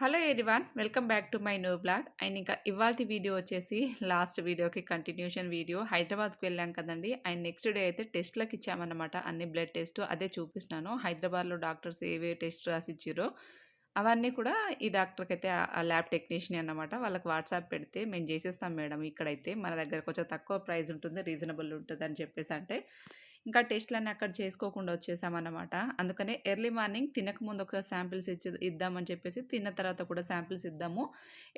Hello everyone welcome back to my new blog and ఇంకా ఇవాళ video వచ్చేసి last వీడియోకి కంటిన్యూషన్ వీడియో హైదరాబాద్కి వెళ్ళాం కదండి. అండ్ నెక్స్ట్ డే అయితే టెస్ట్లకు ఇచ్చామన్నమాట. అన్ని బ్లడ్ టెస్ట్ అదే చూపిస్తున్నాను. హైదరాబాద్లో డాక్టర్స్ ఏవే టెస్ట్ రాసి ఇచ్చారో అవన్నీ కూడా ఈ డాక్టర్కి అయితే ఆ ల్యాబ్ టెక్నీషియన్ అనమాట వాళ్ళకి వాట్సాప్ పెడితే మేము చేసేస్తాం మేడం ఇక్కడైతే. మన దగ్గర కొంచెం తక్కువ ప్రైస్ ఉంటుంది రీజనబుల్ ఉంటుంది అని చెప్పేసి అంటే ఇంకా టెస్ట్లన్నీ అక్కడ చేసుకోకుండా వచ్చేసామన్నమాట. అందుకనే ఎర్లీ మార్నింగ్ తినక ముందు ఒకసారి శాంపిల్స్ ఇచ్చి ఇద్దామని చెప్పేసి తిన్న తర్వాత కూడా శాంపిల్స్ ఇద్దాము.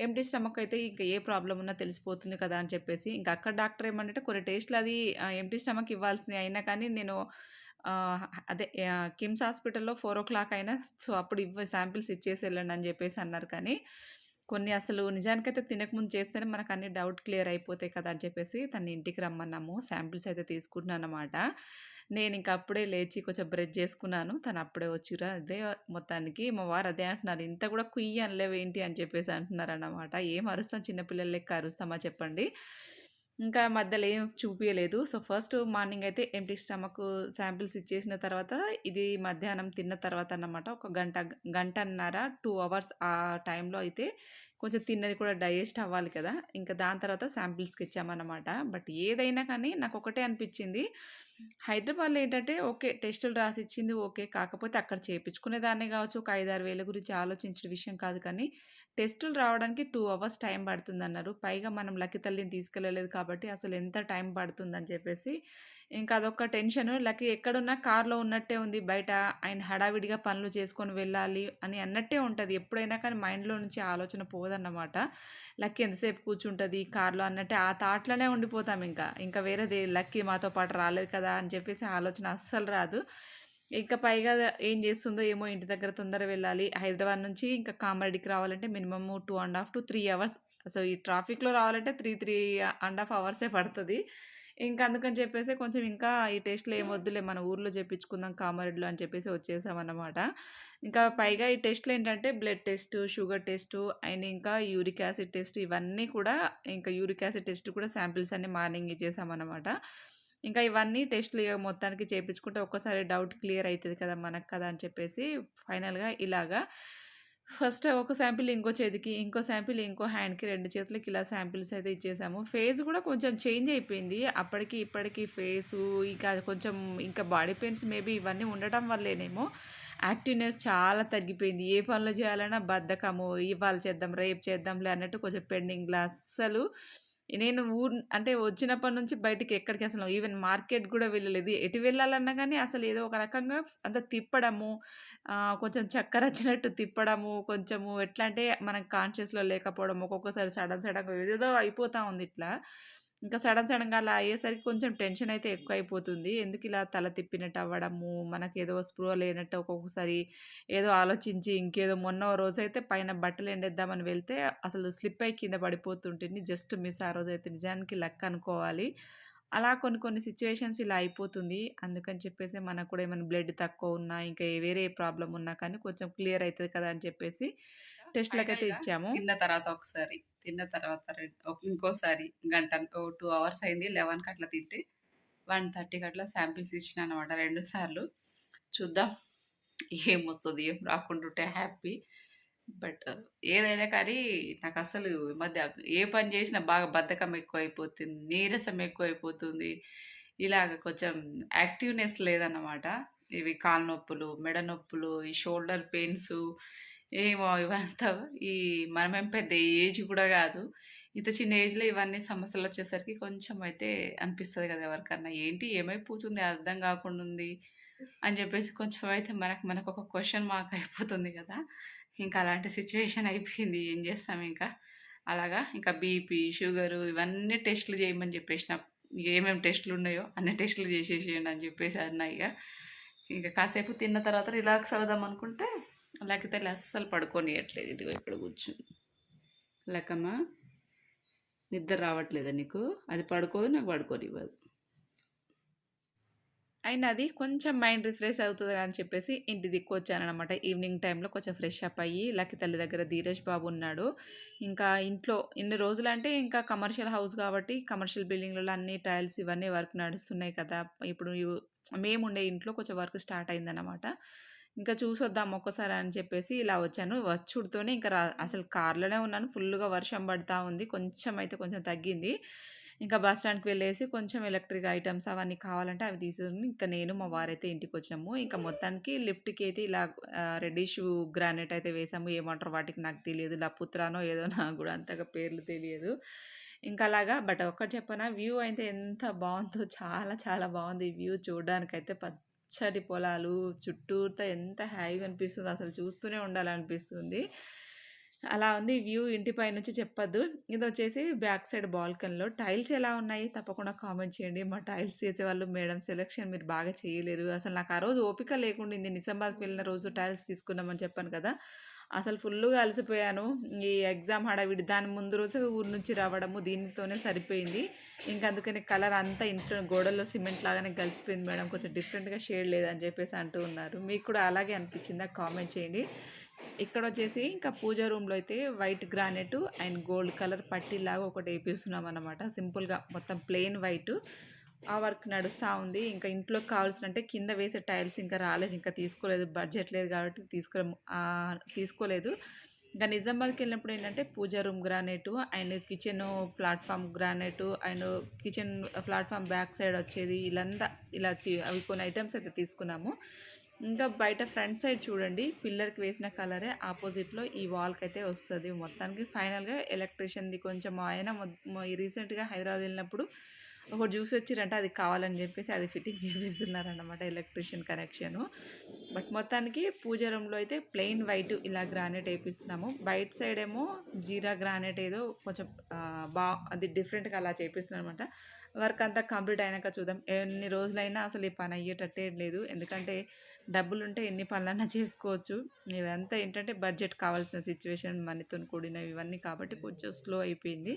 ఎంటీ స్టమక్ అయితే ఇంకా ఏ ప్రాబ్లం ఉన్నా తెలిసిపోతుంది కదా అని చెప్పేసి ఇంకా అక్కడ డాక్టర్ ఏమంటే కొన్ని టెస్ట్లు అది ఎంటీ స్టమక్ ఇవ్వాల్సింది అయినా కానీ నేను అదే కిమ్స్ హాస్పిటల్లో ఫోర్ ఓ క్లాక్ అయినా సో అప్పుడు ఇవ్వ శాంపిల్స్ ఇచ్చేసి వెళ్ళండి అని చెప్పేసి అన్నారు కానీ కొన్ని అసలు నిజానికైతే తినకముందు చేస్తేనే మనకు అన్ని డౌట్ క్లియర్ అయిపోతాయి కదా అని చెప్పేసి తన ఇంటికి రమ్మన్నాము. శాంపిల్స్ అయితే తీసుకుంటున్నాను అనమాట నేను ఇంక అప్పుడే లేచి కొంచెం బ్రష్ చేసుకున్నాను. తను అప్పుడే వచ్చిరా అదే మొత్తానికి మా వారు అదే అంటున్నారు. ఇంత కూడా కుయ్యి అనలేవు ఏంటి? అని చెప్పేసి అంటున్నారు అన్నమాట. ఏం అరుస్తాం? చిన్నపిల్లల లెక్క అరుస్తామా చెప్పండి. ఇంకా మధ్యలో ఏం చూపించలేదు సో ఫస్ట్ మార్నింగ్ అయితే ఎంటీ స్టమక్ శాంపిల్స్ ఇచ్చేసిన తర్వాత ఇది మధ్యాహ్నం తిన్న తర్వాత అన్నమాట. ఒక గంట గంటన్నర టూ అవర్స్ ఆ టైంలో అయితే కొంచెం తిన్నది కూడా డైజెస్ట్ అవ్వాలి కదా. ఇంకా దాని తర్వాత శాంపిల్స్కి ఇచ్చామన్నమాట. బట్ ఏదైనా కానీ నాకు ఒకటే అనిపించింది. హైదరాబాద్లో ఏంటంటే ఓకే టెస్టులు రాసి ఇచ్చింది ఓకే కాకపోతే అక్కడ చేయించుకునే దాన్నే కావచ్చు ఒక ఐదారు వేల గురించి ఆలోచించిన విషయం కాదు కానీ టెస్టులు రావడానికి టూ అవర్స్ టైం పడుతుంది అన్నారు పైగా మనం లక్కితల్లిని తీసుకెళ్ళలేదు కాబట్టి అసలు ఎంత టైం పడుతుందని చెప్పేసి ఇంకా అదొక టెన్షన్. లక్కీ ఎక్కడున్నా కార్లో ఉన్నట్టే ఉంది బయట. ఆయన హడావిడిగా పనులు చేసుకొని వెళ్ళాలి అని అన్నట్టే ఉంటుంది. ఎప్పుడైనా కానీ మైండ్లో నుంచి ఆలోచన పోదన్నమాట. లక్కీ ఎంతసేపు కూర్చుంటుంది? కార్లో అన్నట్టే ఆ థాట్లోనే ఉండిపోతాం ఇంకా. ఇంకా వేరేది లక్కీ మాతో పాటు రాలేదు కదా అని చెప్పేసి ఆలోచన అస్సలు రాదు. ఇంకా పైగా ఏం చేస్తుందో ఏమో ఇంటి దగ్గర తొందర వెళ్ళాలి. హైదరాబాద్ నుంచి ఇంకా కామారెడ్డికి రావాలంటే minimum two and half to three hours. So ఈ ట్రాఫిక్లో రావాలంటే త్రీ త్రీ అండ్ హాఫ్ అవర్సే పడుతుంది. ఇంకా అందుకని చెప్పేసి కొంచెం ఇంకా ఈ టెస్ట్లు ఏం వద్దులే మన ఊర్లో చేపించుకుందాం కామారెడ్డిలో అని చెప్పేసి వచ్చేసామన్నమాట. ఇంకా పైగా ఈ టెస్ట్లు ఏంటంటే blood test sugar test and ఇంకా యూరిక్ యాసిడ్ టెస్ట్ ఇవన్నీ కూడా ఇంకా యూరిక్ యాసిడ్ టెస్ట్ కూడా శాంపిల్స్ అన్ని మార్నింగ్ ఇచ్చేసామన్నమాట. ఇంకా ఇవన్నీ టెస్ట్లు ఇక మొత్తానికి చేయించుకుంటే ఒక్కసారి డౌట్ క్లియర్ అవుతుంది కదా మనకు కదా అని చెప్పేసి ఫైనల్గా ఇలాగా ఫస్ట్ ఒక శాంపిల్ ఇంకో చేతికి ఇంకో శాంపిల్ ఇంకో హ్యాండ్కి రెండు చేతులకి ఇలా శాంపిల్స్ అయితే ఇచ్చేసాము. ఫేస్ కూడా కొంచెం చేంజ్ అయిపోయింది. అప్పటికి ఇప్పటికి ఫేసు ఇంకా కొంచెం ఇంకా బాడీ పెయిన్స్ మేబీ ఇవన్నీ ఉండటం వల్లేనేమో. యాక్టివ్నెస్ చాలా తగ్గిపోయింది. ఏ పనులు చేయాలన్నా బద్ధకము ఇవాళ చేద్దాం రేపు చేద్దాంలే అన్నట్టు కొంచెం పెండింగ్లో అస్సలు నేను ఊరు అంటే వచ్చినప్పటి నుంచి బయటికి ఎక్కడికి అసలు ఈవెన్ మార్కెట్ కూడా వెళ్ళలేదు. ఎటు వెళ్ళాలన్నా కానీ అసలు ఏదో ఒక రకంగా అంత తిప్పడము కొంచెం చక్కర వచ్చినట్టు తిప్పడము కొంచెము ఎట్లా అంటే మనకు కాన్షియస్లో లేకపోవడం ఒక్కొక్కసారి సడన్ సడన్గా ఏదో అయిపోతూ ఉంది ఇట్లా. ఇంకా సడన్ సడన్గా అలా అయ్యేసరికి కొంచెం టెన్షన్ అయితే ఎక్కువ అయిపోతుంది ఎందుకు ఇలా తల తిప్పినట్టు అవ్వడము మనకి ఏదో స్పృహ లేనట్టు ఒక్కొక్కసారి ఏదో ఆలోచించి ఇంకేదో మొన్న రోజైతే పైన బట్టలు ఎండేద్దామని వెళ్తే అసలు స్లిప్ అయి కింద పడిపోతుంటుంది జస్ట్ మిస్ ఆ రోజు అయితే నిజానికి లక్ అనుకోవాలి. అలా కొన్ని కొన్ని సిచ్యువేషన్స్ ఇలా అయిపోతుంది. అందుకని చెప్పేసి మనకు కూడా ఏమైనా బ్లడ్ తక్కువ ఉన్నా ఇంకా వేరే ప్రాబ్లం ఉన్నా కానీ కొంచెం క్లియర్ అవుతుంది కదా అని చెప్పేసి టెస్ట్లకి అయితే ఇచ్చాము. తర్వాత ఒకసారి. తిన్న తర్వాత ఇంకోసారి గంట టూ అవర్స్ అయింది లెవెన్కి అట్లా తింటే వన్ థర్టీకి అట్లా శాంపిల్స్ ఇచ్చిన అనమాట రెండు సార్లు. చూద్దాం ఏం వస్తుంది ఏం రాకుండా హ్యాపీ. బట్ ఏదైనా కానీ నాకు అసలు మధ్య ఏ పని చేసినా బాగా బద్ధకం ఎక్కువైపోతుంది నీరసం ఎక్కువైపోతుంది. ఇలాగ కొంచెం యాక్టివ్నెస్ లేదన్నమాట. ఇవి కాలు నొప్పులు మెడ నొప్పులు ఈ షోల్డర్ పెయిన్స్ ఏమో ఇవంతా ఈ మనమేం పెద్ద ఏజ్ కూడా కాదు. ఇంత చిన్న ఏజ్లో ఇవన్నీ సమస్యలు వచ్చేసరికి కొంచెం అయితే అనిపిస్తుంది కదా ఎవరికన్నా. ఏంటి? ఏమైపోతుంది? అర్థం కాకుండా ఉంది అని చెప్పేసి కొంచెం అయితే మనకు మనకు ఒక క్వశ్చన్ మార్క్ అయిపోతుంది కదా. ఇంకా అలాంటి సిచ్యువేషన్ అయిపోయింది. ఏం చేస్తాం ఇంకా? అలాగా? ఇంకా బీపీ షుగరు ఇవన్నీ టెస్టులు చేయమని చెప్పేసిన ఏమేమి టెస్టులు ఉన్నాయో అన్ని టెస్టులు చేసేసేయండి అని చెప్పేసి అన్నా ఇక ఇంకా కాసేపు తిన్న తర్వాత రిలాక్స్ అవుదాం అనుకుంటే లేకపోతే అస్సలు పడుకోనియట్లేదు. ఇదిగో ఇక్కడ కూర్చుని లేకమ్మా నిద్ర రావట్లేదా నీకు? అది పడుకోదు నాకు పడుకోనివ్వదు. అయినా అది కొంచెం మైండ్ రిఫ్రెష్ అవుతుంది అని చెప్పేసి ఇంటి దిక్కు వచ్చానమాట ఈవినింగ్ టైంలో కొంచెం ఫ్రెష్ అప్ అయ్యి లక్కి తల్లి దగ్గర ధీరజ్ బాబు ఉన్నాడు. ఇంకా ఇంట్లో ఇన్ని రోజులు అంటే ఇంకా కమర్షియల్ హౌస్ కాబట్టి కమర్షియల్ బిల్డింగ్లలో అన్ని టైల్స్ ఇవన్నీ వర్క్ నడుస్తున్నాయి కదా. ఇప్పుడు మేము ఉండే ఇంట్లో కొంచెం వర్క్ స్టార్ట్ అయిందన్నమాట. ఇంకా చూసొద్దాం ఒక్కసారి అని చెప్పేసి ఇలా వచ్చాను. వచ్చుడుతోనే ఇంకా అసలు కార్‌లోనే ఉన్నాను. ఫుల్గా వర్షం పడతా ఉంది. కొంచెం అయితే కొంచెం తగ్గింది. ఇంకా బస్ స్టాండ్‌కి వెళ్ళేసి కొంచెం ఎలక్ట్రిక్ ఐటమ్స్ అవన్నీ కావాలంటే అవి తీసుకుని ఇంకా నేను మా వారైతే ఇంటికి వచ్చాము ఇంకా మొత్తానికి లిఫ్ట్‌కి అయితే ఇలా రెడ్డిష్ గ్రానైట్ అయితే వేసాము. ఏమంటారు వాటికి నాకు తెలియదు. లపుత్రానో ఏదో నాకు కూడా అంతగా పేర్లు తెలియదు. ఇంకా అలాగా బట్ ఒక్కటి చెప్పనా వ్యూ అయితే ఎంత బాగుందో చాలా చాలా బాగుంది ఈ వ్యూ చూడడానికైతే పచ్చటి పొలాలు చుట్టూతా ఎంత హాయిగా అనిపిస్తుందో అసలు చూస్తూనే ఉండాలనిపిస్తుంది. అలా ఉంది వ్యూ ఇంటి చెప్పద్దు చెప్పొద్దు. ఇదొచ్చేసి బ్యాక్ సైడ్ బాల్కన్లో టైల్స్ ఎలా ఉన్నాయి? తప్పకుండా కామెంట్ చేయండి. మా టైల్స్ చేసేవాళ్ళు మేడం సెలక్షన్ మీరు బాగా చేయలేరు. అసలు నాకు ఆ రోజు ఓపిక లేకుండింది. నిజామాబాద్‌కి వెళ్ళిన రోజు టైల్స్ తీసుకున్నామని చెప్పాను కదా! అసలు ఫుల్గా అలసిపోయాను. ఈ ఎగ్జామ్ హడావిడి దాని ముందు రోజు ఊరు నుంచి రావడము దీనితోనే సరిపోయింది. ఇంకా అందుకని కలర్ అంతా ఇంట్లో గోడల్లో సిమెంట్ లాగానే కలిసిపోయింది మేడం. కొంచెం డిఫరెంట్‌గా షేడ్ లేదని చెప్పేసి అంటూ ఉన్నారు. మీకు కూడా అలాగే అనిపించిందా? కామెంట్ చేయండి. ఇక్కడ వచ్చేసి ఇంకా పూజ రూమ్‌లో అయితే white granite and gold colour పట్టీలాగా ఒకటి ఏపిస్తున్నామనమాట. సింపుల్‌గా మొత్తం ప్లెయిన్ వైటు. ఆ వర్క్ నడుస్తూ ఉంది. ఇంకా ఇంట్లోకి కావాల్సిన అంటే కింద వేసే టైల్స్ ఇంకా రాలేదు. ఇంకా తీసుకోలేదు. బడ్జెట్ లేదు కాబట్టి తీసుకో తీసుకోలేదు. ఇంకా నిజామాబాద్‌కెళ్ళినప్పుడు ఏంటంటే పూజ room granite and kitchen platform granite and kitchen platform back side వచ్చేది ఇలాంతా ఇలా చి అవి కొన్ని ఐటమ్స్ అయితే తీసుకున్నాము. ఇంకా బయట ఫ్రంట్ సైడ్ చూడండి పిల్లర్‌కి వేసిన కలరే ఆపోజిట్‌లో ఈ వాల్కి అయితే వస్తుంది మొత్తానికి ఫైనల్‌గా ఎలక్ట్రీషియన్‌ది కొంచెం ఆయన ఈ రీసెంట్‌గా హైదరాబాద్ వెళ్ళినప్పుడు ఒకటి చూసి చూసొచ్చిర్రంట. అది కావాలని చెప్పేసి అది ఫిట్టింగ్ చేపిస్తున్నారనమాట ఎలక్ట్రీషియన్ కనెక్షను. బట్ మొత్తానికి పూజ రూమ్‌లో అయితే ప్లెయిన్ వైట్ ఇలా గ్రానైట్ వేపిస్తున్నాము బయట సైడ్ ఏమో జీరా గ్రానైట్ ఏదో కొంచెం బా అది డిఫరెంట్‌గా అలా చేపిస్తున్నారన్నమాట. వర్క్ అంతా కంప్లీట్ అయినాక చూద్దాం. ఎన్ని రోజులైనా అసలు ఈ పని అయ్యేటట్టే లేదు. ఎందుకంటే డబ్బులు ఉంటే ఎన్ని పనులన్నా చేసుకోవచ్చు. ఇదంతా ఏంటంటే బడ్జెట్ కావాల్సిన సిచ్యువేషన్ మనీతోని కూడినవి ఇవన్నీ కాబట్టి కొంచెం స్లో అయిపోయింది.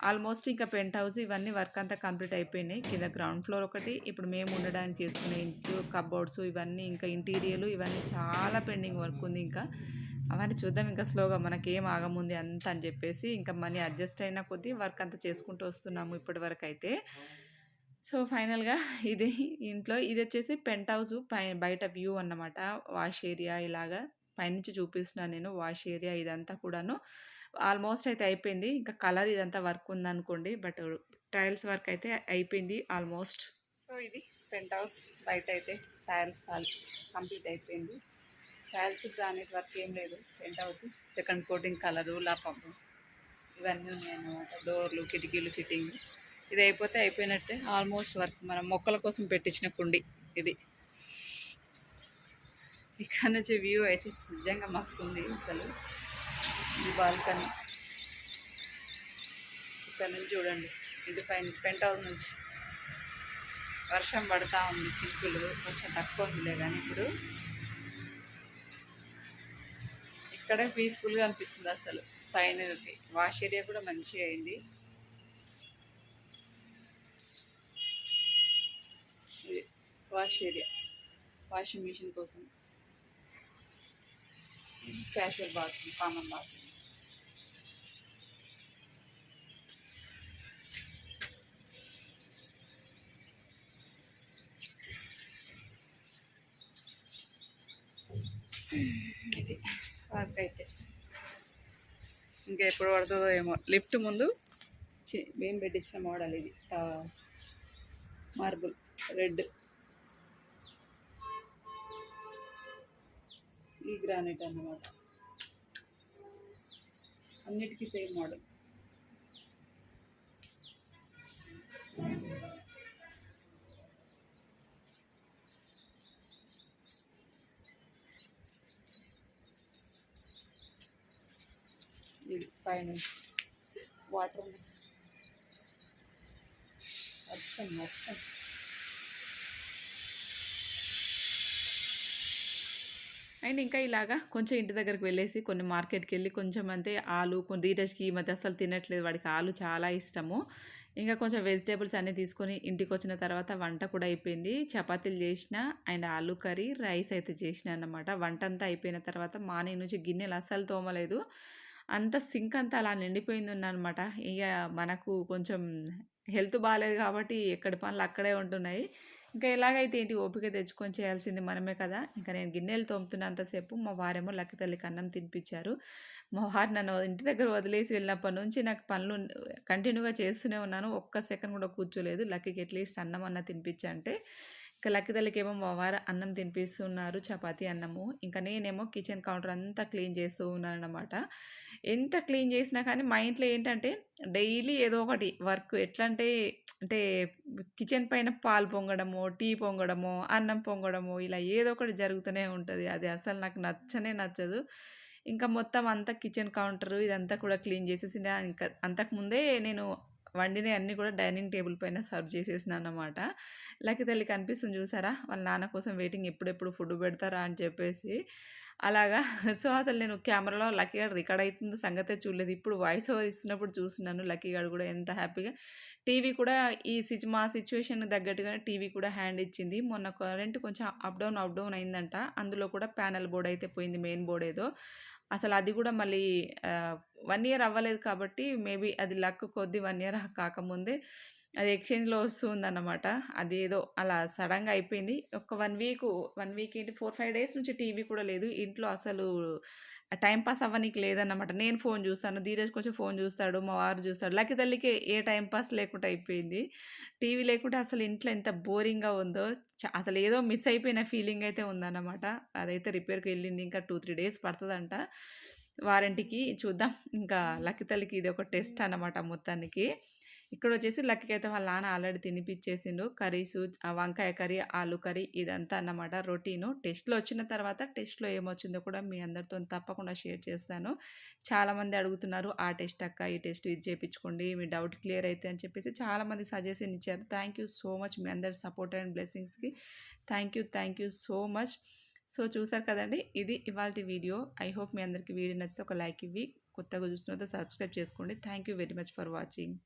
ఆల్మోస్ట్ ఇంకా పెంట్ హౌస్ ఇవన్నీ వర్క్ అంతా కంప్లీట్ అయిపోయినాయి. కింద గ్రౌండ్ ఫ్లోర్ ఒకటి ఇప్పుడు మేము ఉండడానికి చేసుకునే ఇంట్లో కబోర్డ్స్ ఇవన్నీ ఇంకా ఇంటీరియర్‌లు ఇవన్నీ చాలా పెండింగ్ వర్క్ ఉంది ఇంకా. అవన్నీ చూద్దాం ఇంకా స్లోగా మనకేం ఆగముంది అంత అని చెప్పేసి ఇంకా మనీ అడ్జస్ట్ అయిన కొద్దీ వర్క్ అంతా చేసుకుంటూ వస్తున్నాము ఇప్పటివరకైతే. సో, ఫైనల్‌గా ఇది ఇంట్లో ఇది వచ్చేసి పెంట్ హౌస్ పై బయట వ్యూ అన్నమాట. వాష్ ఏరియా ఇలాగా పైనుంచి చూపిస్తున్నాను నేను వాష్ ఏరియా ఇదంతా కూడాను. ఆల్మోస్ట్ అయితే అయిపోయింది. ఇంకా కలర్ ఇదంతా వర్క్ ఉందనుకోండి. బట్ టైల్స్ వర్క్ అయితే అయిపోయింది ఆల్మోస్ట్. సో, ఇది పెంట్ హౌస్ బయట అయితే టైల్స్ ఆల్ కంప్లీట్ అయిపోయింది. టైల్స్ గ్రానైట్ వర్క్ ఏం లేదు. Penthouse second coating colour లాపంపు ఇవన్నీ ఉన్నాయన్నమాట. డోర్లు, కిటికీలు ఫిట్టింగ్ ఇది అయిపోతే అయిపోయినట్టే ఆల్మోస్ట్ వర్క్ మనం మొక్కల కోసం పెట్టించిన కుండీ ఇది. ఇక్కడ నుంచి వ్యూ అయితే నిజంగా మస్తుంది అసలు. ఇది బాల్కనీ. ఇక్కడ నుంచి చూడండి. ఇది పైన పెంట్ హౌస్ నుంచి. వర్షం పడతా ఉంది చిలుకులు కొంచెం తక్కువ ఉందిలే కానీ ఇప్పుడు. ఇక్కడే పీస్‌ఫుల్‌గా అనిపిస్తుంది అసలు. పైన వాష్ ఏరియా కూడా మంచిగా అయింది. Wash area. వాషింగ్ మిషన్ కోసం. Casual bathroom, common bathroom. ఇది వర్క్ అయితే. ఇంకా ఎప్పుడు పడుతుందో ఏమో. లిఫ్ట్ ముందు మేము పెట్టించిన మోడల్ ఇది. Marble red. ఈ గ్రానైట్ అన్నమాట. అన్నిటికీ సేమ్ మోడల్. ఇది పైనుంచి వాటర్ వర్షం వర్షం. అండ్ ఇంకా ఇలాగా కొంచెం ఇంటి దగ్గరికి వెళ్ళేసి కొన్ని మార్కెట్కి వెళ్ళి కొంచెం అంతే ఆలు కొన్ని ధీరజ్‌కి ఈ మధ్య అసలు తినట్లేదు. వాడికి ఆలు చాలా ఇష్టము. ఇంకా కొంచెం వెజిటేబుల్స్ అన్నీ తీసుకొని ఇంటికి వచ్చిన తర్వాత వంట కూడా అయిపోయింది. చపాతీలు చేసిన అండ్ ఆలు కర్రీ, రైస్ అయితే చేసిన అన్నమాట. వంటంతా అయిపోయిన తర్వాత మార్నింగ్ నుంచి గిన్నెలు అస్సలు తోమలేదు. అంత సింక్ అంతా అలా నిండిపోయింది ఉందన్నమాట. ఇక మనకు కొంచెం హెల్త్ బాగాలేదు కాబట్టి ఎక్కడి పనులు అక్కడే ఉంటున్నాయి. ఇంకా ఎలాగైతే ఏంటి ఓపిక తెచ్చుకొని చేయాల్సింది మనమే కదా ఇంకా నేను గిన్నెలు తోముతున్నంతసేపు మా వారేమో లక్క తల్లికి అన్నం తినిపించారు మా వారు నన్ను ఇంటి దగ్గర వదిలేసి వెళ్ళినప్పటి నుంచి నాకు పనులు కంటిన్యూగా చేస్తూనే ఉన్నాను ఒక్క సెకండ్ కూడా కూర్చోలేదు లక్కీకి అట్లీస్ట్ అన్నం అన్న తినిపించా అంటే ఇంకా లక్కీ తల్లికేమో మా వారు అన్నం తినిపిస్తున్నారు చపాతీ అన్నము. ఇంకా నేనేమో కిచెన్ కౌంటర్ అంతా క్లీన్ చేస్తూ ఉన్నాను అనమాట ఎంత క్లీన్ చేసినా కానీ మా ఇంట్లో ఏంటంటే డైలీ ఏదో ఒకటి వర్క్ ఎట్లా అంటే అంటే కిచెన్ పైన పాలు పొంగడము టీ పొంగడము అన్నం పొంగడము ఇలా ఏదో ఒకటి జరుగుతూనే ఉంటుంది. అది అసలు నాకు నచ్చనే నచ్చదు. ఇంకా మొత్తం అంతా కిచెన్ కౌంటర్ ఇదంతా కూడా క్లీన్ చేసేసి ఇంకా అంతకుముందే నేను వండిన అన్నీ కూడా డైనింగ్ టేబుల్ పైన సర్వ్ చేసేసిన అన్నమాట లక్కి తల్లి కనిపిస్తుంది చూసారా? వాళ్ళ నాన్న కోసం వెయిటింగ్ ఎప్పుడెప్పుడు ఫుడ్ పెడతారా అని చెప్పేసి. అలాగా. సో అసలు నేను కెమెరాలో లక్కీ గారు రికార్డ్ అవుతుంది సంగతే చూడలేదు. ఇప్పుడు వాయిస్ ఓవర్ ఇస్తున్నప్పుడు చూస్తున్నాను లక్కీ గారు కూడా ఎంత హ్యాపీగా. టీవీ కూడా ఈ సిచ్ మా సిచ్యువేషన్ తగ్గట్టుగా టీవీ కూడా హ్యాండ్ ఇచ్చింది. మొన్న కరెంట్ కొంచెం అప్ డౌన్ అప్ డౌన్ అయిందంట. అందులో కూడా ప్యానల్ బోర్డ్ అయితే పోయింది మెయిన్ బోర్డ్ ఏదో. అసలు అది కూడా మళ్ళీ వన్ ఇయర్ అవ్వలేదు కాబట్టి మేబీ అది లక్ కొద్ది వన్ ఇయర్ కాకముందే అది ఎక్స్చేంజ్లో వస్తుందన్నమాట. అది ఏదో అలా సడన్గా అయిపోయింది. ఒక వన్ వీక్ వన్ వీక్ ఏంటి ఫోర్ ఫైవ్ డేస్ నుంచి టీవీ కూడా లేదు. ఇంట్లో అసలు టైం పాస్ అవ్వనీకి లేదన్నమాట. నేను ఫోన్ చూస్తాను ధీరజ్ కొంచెం ఫోన్ చూస్తాడు మా వారు చూస్తాడు. లక్కి తల్లికి ఏ టైం పాస్ లేకుండా అయిపోయింది. టీవీ లేకుంటే అసలు ఇంట్లో ఎంత బోరింగ్గా ఉందో అసలు ఏదో మిస్ అయిపోయిన ఫీలింగ్ అయితే ఉందన్నమాట. అదైతే రిపేర్కి వెళ్ళింది ఇంకా టూ త్రీ డేస్ పడుతుందంట. వారంటీకి చూద్దాం. ఇంకా లక్కి తల్లికి ఇది ఒక టెస్ట్ అన్నమాట మొత్తానికి. ఇక్కడ వచ్చేసి లక్కీకి అయితే వాళ్ళ నాన్న ఆల్రెడీ తినిపించేసిండు కర్రీస్ వంకాయ కర్రీ ఆలు కర్రీ ఇదంతా అన్నమాట. రొటీను. టెస్ట్లో వచ్చిన తర్వాత టెస్ట్లో ఏమొచ్చిందో కూడా మీ అందరితో తప్పకుండా షేర్ చేస్తాను. చాలామంది అడుగుతున్నారు ఆ టెస్ట్ అక్క ఈ టెస్ట్ ఇది చేయించుకోండి మీ డౌట్ క్లియర్ అయితే అని చెప్పేసి చాలామంది సజెషన్ ఇచ్చారు. థ్యాంక్ యూ సో మచ్ మీ అందరి support and బ్లెస్సింగ్స్కి. Thank you thank you so much. So చూసారు కదండి ఇది ఇవాళ వీడియో. ఐ హోప్ మీ అందరికీ వీడియో నచ్చితే ఒక లైక్ ఇవ్వి. కొత్తగా చూస్తున్నతో సబ్స్క్రైబ్ చేసుకోండి. Thank you very much for watching.